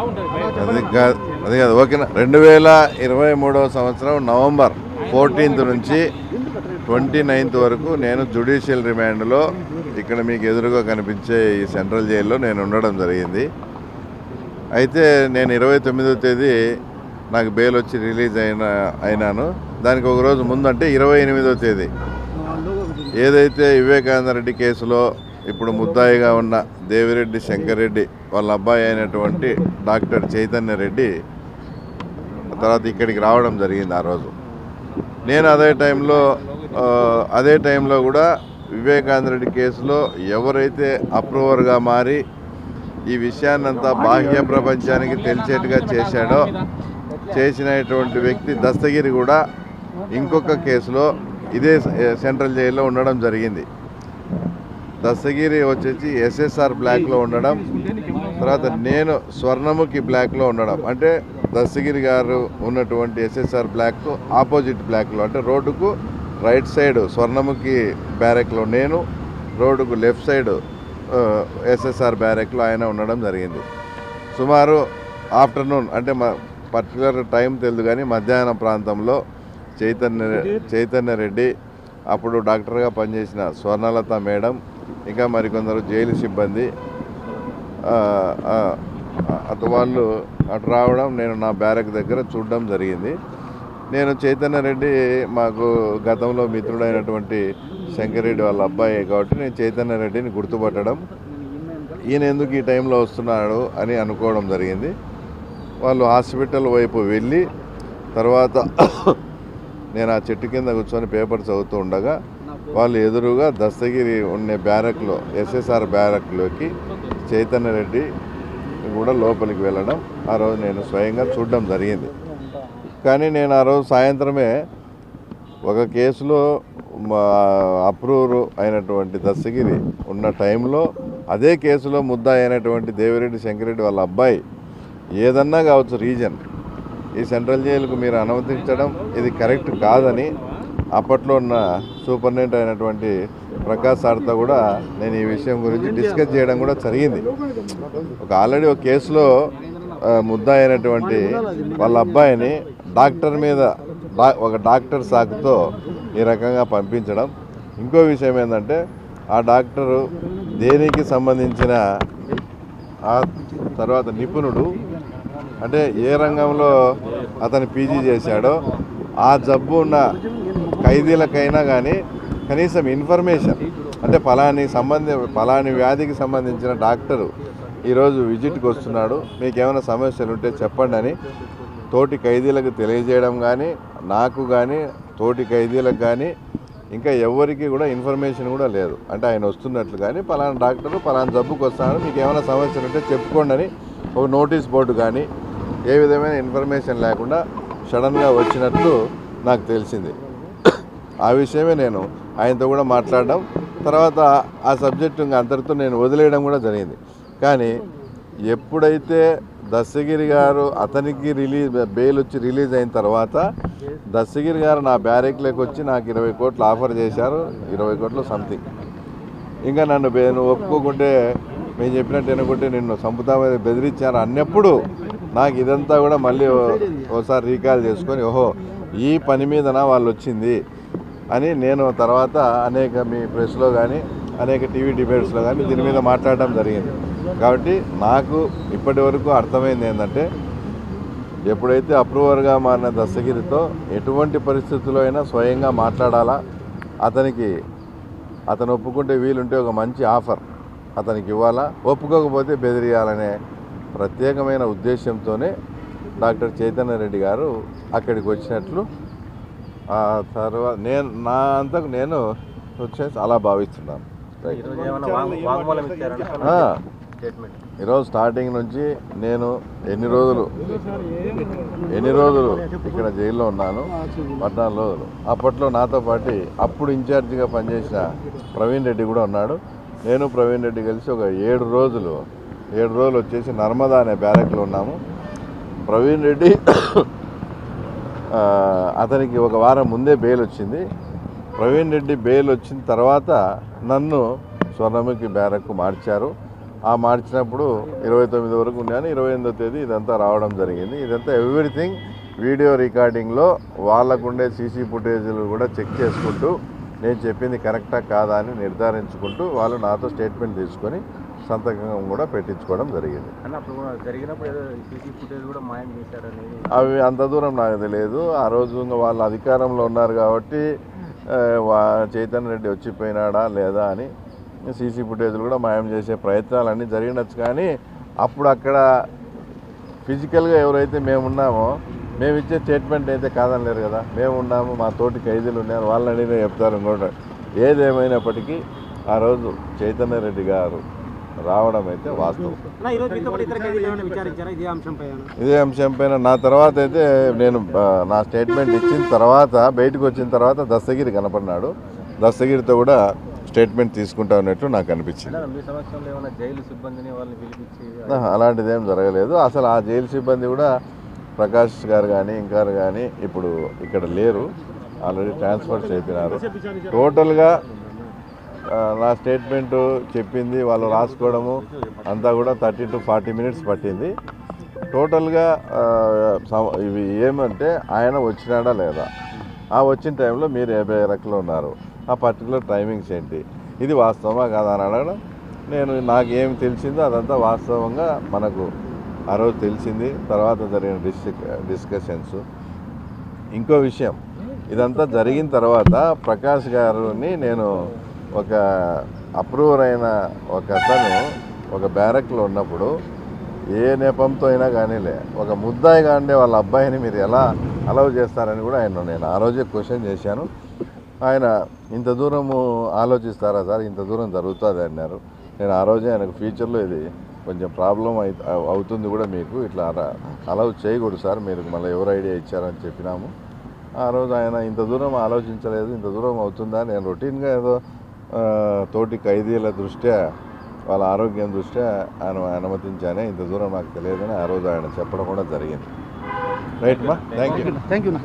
అది కాదు అది కాదు ఓకేనా? రెండు వేల ఇరవై మూడవ సంవత్సరం నవంబర్ ఫోర్టీన్త్ నుంచి ట్వంటీ నైన్త్ వరకు నేను జుడిషియల్ రిమాండ్లో ఇక్కడ మీకు ఎదురుగా కనిపించే ఈ సెంట్రల్ జైల్లో నేను ఉండడం జరిగింది. అయితే నేను ఇరవై తొమ్మిదో తేదీ నాకు బెయిల్ వచ్చి రిలీజ్ అయిన అయినాను. దానికి ఒక రోజు ముందు అంటే ఇరవై ఎనిమిదో తేదీ. ఏదైతే వివేకానంద రెడ్డి కేసులో ఇప్పుడు ముద్దాయిగా ఉన్న దేవిరెడ్డి శంకర్రెడ్డి వాళ్ళ అబ్బాయి అయినటువంటి డాక్టర్ చైతన్య రెడ్డి తర్వాత ఇక్కడికి రావడం జరిగింది ఆ రోజు. నేను అదే టైంలో అదే టైంలో కూడా వివేకానంద రెడ్డి కేసులో ఎవరైతే అప్రూవర్గా మారి ఈ విషయాన్నంతా బాహ్య ప్రపంచానికి తెలిసేట్టుగా చేశాడో చేసినటువంటి వ్యక్తి దస్తగిరి కూడా ఇంకొక కేసులో ఇదే సెంట్రల్ జైల్లో ఉండడం జరిగింది. దస్తగిరి వచ్చేసి ఎస్ఎస్ఆర్ బ్లాక్లో ఉండడం తర్వాత నేను స్వర్ణముఖి బ్లాక్లో ఉండడం. అంటే దస్తగిరి గారు ఉన్నటువంటి ఎస్ఎస్ఆర్ బ్లాక్ ఆపోజిట్ బ్లాక్లో అంటే రోడ్డుకు రైట్ సైడ్ స్వర్ణముఖి బ్యారెక్లో నేను రోడ్డుకు లెఫ్ట్ సైడ్ ఎస్ఎస్ఆర్ బ్యారెక్లో ఆయన ఉండడం జరిగింది. సుమారు ఆఫ్టర్నూన్ అంటే మా పర్టికులర్ టైం తెలియదు కానీ మధ్యాహ్నం ప్రాంతంలో చైతన్య చైతన్య రెడ్డి అప్పుడు డాక్టర్గా పనిచేసిన స్వర్ణలత మేడం ఇంకా మరికొందరు జైలు సిబ్బంది. అటు వాళ్ళు అటు రావడం నేను నా బ్యారక్ దగ్గర చూడడం జరిగింది. నేను చైతన్య రెడ్డి మాకు గతంలో మిత్రుడైనటువంటి శంకరెడ్డి వాళ్ళ అబ్బాయి కాబట్టి నేను చైతన్య రెడ్డిని గుర్తుపట్టడం. ఈయన ఎందుకు ఈ టైంలో వస్తున్నాడు అని అనుకోవడం జరిగింది. వాళ్ళు హాస్పిటల్ వైపు వెళ్ళి తర్వాత నేను ఆ చెట్టు కింద కూర్చొని పేపర్ చదువుతూ ఉండగా వాళ్ళు ఎదురుగా దస్తగిరి ఉండే బ్యారక్లో ఎస్ఎస్ఆర్ బ్యారక్లోకి చైతన్య రెడ్డి కూడా లోపలికి వెళ్ళడం ఆ రోజు నేను స్వయంగా చూడడం జరిగింది. కానీ నేను ఆ రోజు సాయంత్రమే ఒక కేసులో మా అప్రూవర్ అయినటువంటి దస్తగిరి ఉన్న టైంలో అదే కేసులో ముద్ద అయినటువంటి దేవిరెడ్డి శంకరెడ్డి వాళ్ళ అబ్బాయి ఏదన్నా కావచ్చు రీజన్ ఈ సెంట్రల్ జైలుకు మీరు అనుమతించడం ఇది కరెక్ట్ కాదని అప్పట్లో ఉన్న సూపరింటెండెంట్ అయినటువంటి ప్రకాష్ సార్తో కూడా నేను ఈ విషయం గురించి డిస్కస్ చేయడం కూడా జరిగింది. ఒక ఆల్రెడీ ఒక కేసులో ముద్దా ముద్ద అయినటువంటి వాళ్ళ అబ్బాయిని డాక్టర్ మీద డా- ఒక డాక్టర్ సాకుతో ఈ రకంగా పంపించడం. ఇంకో విషయం ఏంటంటే ఆ డాక్టరు దేనికి సంబంధించిన ఆ తర్వాత నిపుణుడు అంటే ఏ రంగంలో అతను పీజీ చేశాడో ఆ జబ్బు ఉన్న ఖైదీలకైనా కానీ కనీసం ఇన్ఫర్మేషన్ అంటే ఫలాని సంబంధి ఫలాని వ్యాధికి సంబంధించిన డాక్టరు ఈరోజు విజిట్కి వస్తున్నాడు. మీకు ఏమైనా సమస్యలు ఉంటే చెప్పండి అని తోటి ఖైదీలకు తెలియజేయడం కానీ నాకు కానీ తోటి ఖైదీలకు కానీ ఇంకా ఎవరికి కూడా ఇన్ఫర్మేషన్ కూడా లేదు. అంటే ఆయన వస్తున్నట్లు కానీ పలానా డాక్టరు పలానా జబ్బుకి వస్తాడు మీకు ఏమైనా సమస్యలు ఉంటే చెప్పుకోండి అని ఒక నోటీస్ బోర్డు కానీ ఏ విధమైన ఇన్ఫర్మేషన్ లేకుండా సడన్గా వచ్చినట్లు నాకు తెలిసింది. ఆ విషయమే నేను ఆయనతో కూడా మాట్లాడడం తర్వాత ఆ సబ్జెక్టు ఇంకా అందరితో నేను వదిలేయడం కూడా జరిగింది. కానీ ఎప్పుడైతే దస్సగిరి గారు అతనికి రిలీజ్ బెయిల్ వచ్చి రిలీజ్ అయిన తర్వాత దస్తగిరి గారు నా బ్యారెక్లోకి వచ్చి నాకు ఇరవై కోట్లు ఆఫర్ చేశారు ఇరవై కోట్లు సంథింగ్. ఇంకా నన్ను నువ్వు ఒప్పుకోకుంటే మేము చెప్పినట్టు అనుకుంటే నిన్ను సంపుతామని బెదిరించారు అన్నప్పుడు నాకు ఇదంతా కూడా మళ్ళీ ఒకసారి రీకాల్ చేసుకొని ఓహో ఈ పని మీదన వాళ్ళు వచ్చింది అని నేను తర్వాత అనేక మీ ప్రెస్లో కానీ అనేక టీవీ డిబేట్స్లో కానీ దీని మీద మాట్లాడడం జరిగింది. కాబట్టి నాకు ఇప్పటి వరకు అర్థమైంది ఏంటంటే ఎప్పుడైతే అప్రూవర్గా మారిన దస్తగిరితో ఎటువంటి పరిస్థితుల్లో అయినా స్వయంగా మాట్లాడాలా? అతనికి అతను ఒప్పుకుంటే వీలుంటే ఒక మంచి ఆఫర్ అతనికి ఇవ్వాలా? ఒప్పుకోకపోతే బెదిరియాలనే ప్రత్యేకమైన ఉద్దేశంతోనే డాక్టర్ చైతన్య రెడ్డి గారు అక్కడికి వచ్చినట్లు ఆ తర్వాత నేను నా అంతకు నేను వచ్చేసి అలా భావిస్తున్నాను. ఈరోజు స్టార్టింగ్ నుంచి నేను ఎన్ని రోజులు ఎన్ని రోజులు ఇక్కడ జైల్లో ఉన్నాను? పద్నాలుగు రోజులు. అప్పట్లో నాతో పాటు అప్పుడు ఇన్ఛార్జిగా పనిచేసిన ప్రవీణ్ రెడ్డి కూడా ఉన్నాడు. నేను ప్రవీణ్ రెడ్డి కలిసి ఒక ఏడు రోజులు ఏడు రోజులు వచ్చేసి నర్మదా అనే బ్యారెక్లో ఉన్నాము. ప్రవీణ్ రెడ్డి అతనికి ఒక వారం ముందే బెయిల్ వచ్చింది. ప్రవీణ్ రెడ్డి బెయిల్ వచ్చిన తర్వాత నన్ను స్వర్ణముఖి బ్యారక్కు మార్చారు. ఆ మార్చినప్పుడు ఇరవై తొమ్మిది వరకు ఉన్నాను. ఇరవై ఎనిమిదో తేదీ ఇదంతా రావడం జరిగింది. ఇదంతా ఎవ్రీథింగ్ వీడియో రికార్డింగ్లో వాళ్ళకుండే సీసీ ఫుటేజీలు కూడా చెక్ చేసుకుంటూ నేను చెప్పింది కరెక్టా కాదా అని నిర్ధారించుకుంటూ వాళ్ళు నాతో స్టేట్మెంట్ తీసుకొని సంతకం కూడా పెట్టించుకోవడం జరిగింది. అవి అంత దూరం నాకు తెలియదు ఆ రోజు వాళ్ళ అధికారంలో ఉన్నారు కాబట్టి వా- చైతన్య రెడ్డి వచ్చిపోయినాడా లేదా అని సీసీ ఫుటేజ్లు కూడా మాయం చేసే ప్రయత్నాలు అన్నీ జరిగినచ్చు కానీ అప్పుడు అక్కడ ఫిజికల్గా ఎవరైతే మేము ఉన్నామో మేము ఇచ్చే స్టేట్మెంట్ అయితే కాదనలేరు కదా. మేము ఉన్నాము మా తోటి ఖైదీలు ఉన్నారు వాళ్ళని అడిగినా చెప్తారు ఇంకోటి. ఏదేమైనప్పటికీ ఆ రోజు చైతన్య రెడ్డి గారు రావడం అయితే వాస్తవం ఇదే అంశం పైన. నా తర్వాత అయితే నేను నా స్టేట్మెంట్ ఇచ్చిన తర్వాత బయటకు వచ్చిన తర్వాత దస్తగిరి కనపడినాడు. దస్తగిరితో కూడా స్టేట్మెంట్ తీసుకుంటా ఉన్నట్టు నాకు అనిపించింది. అన్న మీ సమక్షంలో ఏమైనా జైలు సిబ్బందిని వాళ్ళని పిలిపించి ఆహా, అలాంటిది ఏం జరగలేదు. అసలు ఆ జైలు సిబ్బంది కూడా ప్రకాష్ గారు కానీ ఇంకా కానీ ఇప్పుడు ఇక్కడ లేరు. ఆల్రెడీ ట్రాన్స్ఫర్ చేపినారు. టోటల్గా నా స్టేట్మెంట్ చెప్పింది వాళ్ళు రాసుకోవడము అంతా కూడా థర్టీ టు ఫార్టీ మినిట్స్ పట్టింది. టోటల్గా ఇవి ఏమంటే ఆయన వచ్చినాడా లేదా? ఆ వచ్చిన టైంలో మీరు ఏ బేరక్లో ఉన్నారు. ఆ పర్టికులర్ టైమింగ్స్ ఏంటి? ఇది వాస్తవమా కాదా అని అడగడం నేను నాకు ఏమి తెలిసిందో అదంతా వాస్తవంగా మనకు ఆ రోజు తెలిసింది. తర్వాత జరిగిన డిస్క డిస్కషన్స్. ఇంకో విషయం ఇదంతా జరిగిన తర్వాత ప్రకాష్ గారిని నేను ఒక అప్రూవర్ అయిన ఒక అతను ఒక బ్యారక్లో ఉన్నప్పుడు ఏ నెపంతో అయినా కానీలే ఒక ముద్దాయిగా ఉండే వాళ్ళ అబ్బాయిని మీరు ఎలా అలౌ చేస్తారని కూడా ఆయన నేను ఆ రోజే క్వశ్చన్ చేశాను. ఆయన ఇంత దూరము ఆలోచిస్తారా సార్? ఇంత దూరం జరుగుతుంది అన్నారు. నేను ఆ రోజే ఆయనకు ఫ్యూచర్లో ఇది కొంచెం ప్రాబ్లం అయి అవుతుంది కూడా మీకు ఇట్లా అలౌ చేయకూడదు సార్ మీరు మళ్ళీ ఎవరు ఐడియా ఇచ్చారని చెప్పినాము. ఆ రోజు ఆయన ఇంత దూరం ఆలోచించలేదు ఇంత దూరం అవుతుందా? నేను రొటీన్గా ఏదో తోటి ఖైదీల దృష్ట్యా వాళ్ళ ఆరోగ్యం దృష్ట్యా ఆయన అనుమతించానే ఇంత దూరం నాకు తెలియదని ఆ రోజు ఆయన చెప్పడం కూడా జరిగింది. రైట్ మా థ్యాంక్ యూ థ్యాంక్ యూ